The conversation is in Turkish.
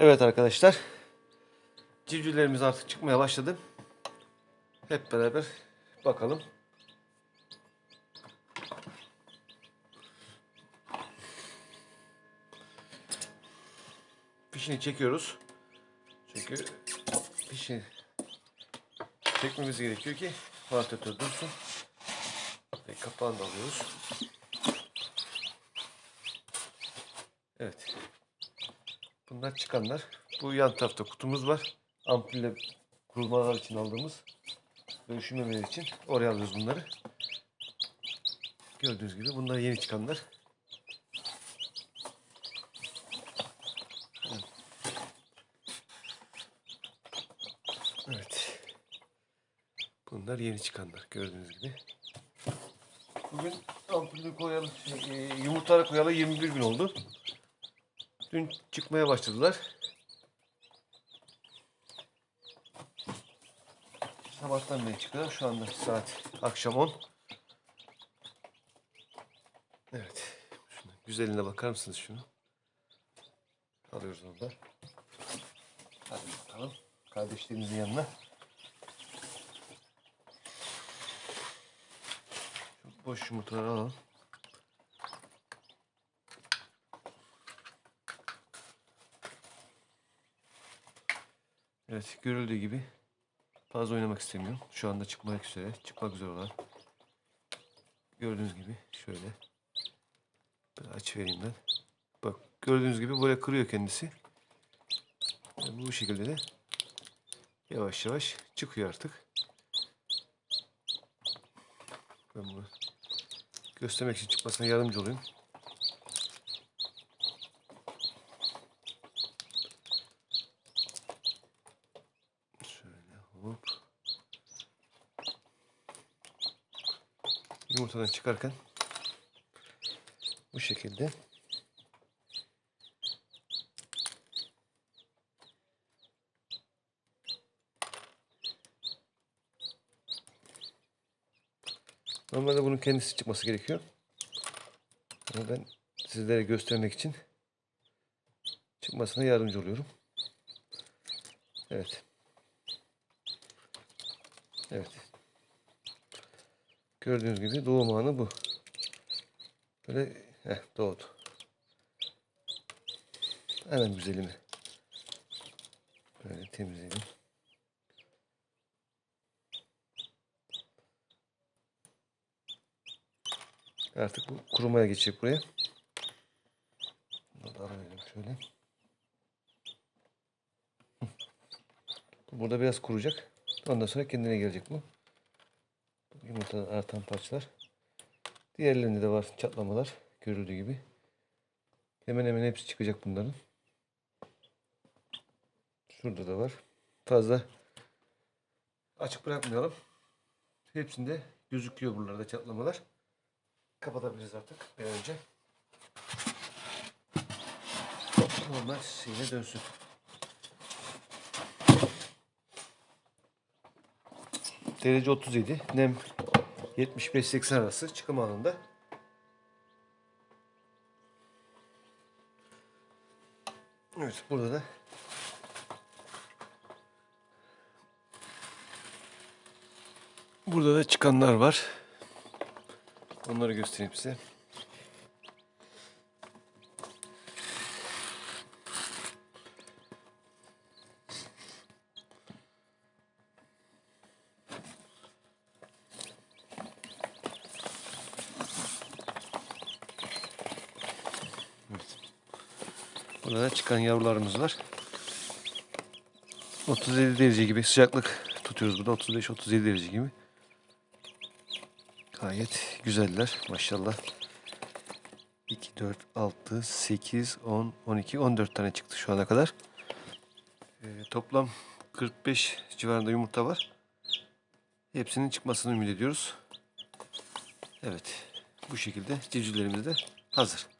Evet arkadaşlar. Civcivlerimiz artık çıkmaya başladı. Hep beraber bakalım. Fişini çekiyoruz. Çünkü fişi çekmemiz gerekiyor ki vantilatör dursun. Ve kapağını da alıyoruz. Evet. Bunlar çıkanlar. Bu yan tarafta kutumuz var. Ampulle kurulmalar için aldığımız. Ve için oraya alıyoruz bunları. Gördüğünüz gibi bunlar yeni çıkanlar. Evet. Bunlar yeni çıkanlar gördüğünüz gibi. Bugün ampulü koyalı, e, yumurtaları koyalı 21 gün oldu. Dün çıkmaya başladılar. Sabahtan beri çıkıyor. Şu anda saat akşam 10. Evet. Şuna, güzeline bakar mısınız şunu? Alıyoruz orada. Hadi bakalım. Kardeşlerimizin yanına. Şu boş yumurtaları alalım. Evet görüldüğü gibi fazla oynamak istemiyorum. Şu anda çıkmak üzere. Çıkmak üzere olan. Gördüğünüz gibi şöyle. Aç vereyim ben. Bak gördüğünüz gibi böyle kırıyor kendisi. Ve bu şekilde de yavaş yavaş çıkıyor artık. Ben bunu göstermek için çıkmasına yardımcı olayım. Şöyle hop. Yumurtadan çıkarken bu şekilde Normalde bunun kendisi çıkması gerekiyor. Ama ben sizlere göstermek için çıkmasına yardımcı oluyorum. Evet. Evet. Gördüğünüz gibi doğum anı bu. Böyle heh, doğdu. Hemen güzelimi. Böyle temizleyelim. Artık bu kurumaya geçecek buraya. Bunu da alıverelim şöyle. Burada biraz kuracak. Ondan sonra kendine gelecek bu. Yumurtadan artan parçalar. Diğerlerinde de var çatlamalar. Görüldüğü gibi. Hemen hemen hepsi çıkacak bunların. Şurada da var. Fazla açık bırakmayalım. Hepsinde gözüküyor buralarda çatlamalar. Kapatabiliriz artık bir önce. Normal şeyine dönsün. Derece 37, nem 75-80 arası çıkım anında. Evet burada da Burada da çıkanlar var. Onları göstereyim size. Burada da çıkan yavrularımız var. 37 derece gibi sıcaklık tutuyoruz burada. 35-37 derece gibi. Gayet güzeller maşallah. 2, 4, 6, 8, 10, 12, 14 tane çıktı şu ana kadar. Ee, toplam 45 civarında yumurta var. Hepsinin çıkmasını ümit ediyoruz. Evet bu şekilde civcivlerimiz de hazır.